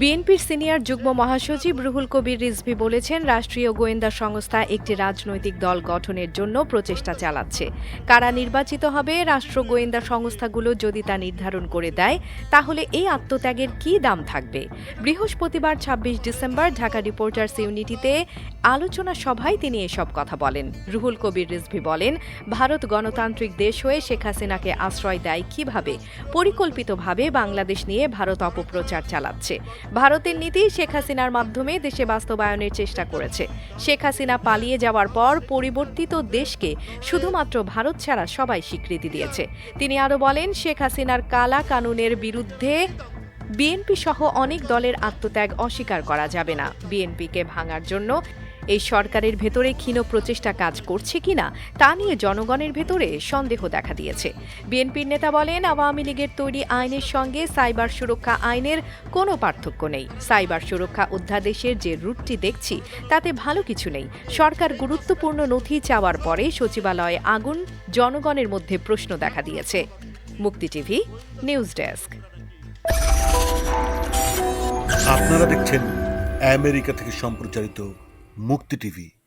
বিএনপির সিনিয়র যুগ্ম মহাসচিব রুহুল কবির রিজভি বলেছেন, রাষ্ট্রীয় গোয়েন্দা সংস্থা একটি রাজনৈতিক দল গঠনের জন্য প্রচেষ্টা চালাচ্ছে। কারা নির্বাচিত হবে রাষ্ট্র গোয়েন্দা সংস্থাগুলো যদি তা নির্ধারণ করে দেয়, তাহলে এই আত্মত্যাগের কী দাম থাকবে? বৃহস্পতিবার ২৬ ডিসেম্বর ঢাকা রিপোর্টার্স ইউনিটিতে আলোচনা সভায় তিনি এসব কথা বলেন। রুহুল কবির রিজভি বলেন, ভারত গণতান্ত্রিক দেশ হয়ে শেখ হাসিনাকে আশ্রয় দেয় কীভাবে? পরিকল্পিতভাবে বাংলাদেশ নিয়ে ভারত অপপ্রচার চালাচ্ছে। ভারতের নীতি শেখ হাসিনার মাধ্যমে দেশে বাস্তবায়নের চেষ্টা করেছে। শেখ হাসিনা পালিয়ে যাওয়ার পর পরিবর্তিত দেশকে শুধুমাত্র ভারত ছাড়া সবাই স্বীকৃতি দিয়েছে। তিনি আরও বলেন, শেখ হাসিনার কালা কানুনের বিরুদ্ধে বিএনপি সহ অনেক দলের আত্মত্যাগ অস্বীকার করা যাবে না। বিএনপিকে ভাঙার জন্য এই সরকারের ভেতরে ক্ষীণ প্রচেষ্টা কাজ করছে কিনা তা নিয়ে জনগণের ভেতরে সন্দেহ দেখা দিয়েছে। বিএনপির নেতা বলেন, আওয়ামী লীগের তৈরি আইনের সঙ্গে সাইবার সুরক্ষা আইনের কোনো পার্থক্য নেই। সাইবার সুরক্ষা অধ্যাদেশের যে রুটটি দেখছি, তাতে ভালো কিছু নেই। সরকার গুরুত্বপূর্ণ নথি চাওয়ার পরে সচিবালয়ে আগুন জনগণের মধ্যে প্রশ্ন দেখা দিয়েছে। মুক্তি টিভি, নিউজ ডেস্ক। আপনারা দেখছেন আমেরিকা থেকে সম্প্রচারিত মুক্তি টিভি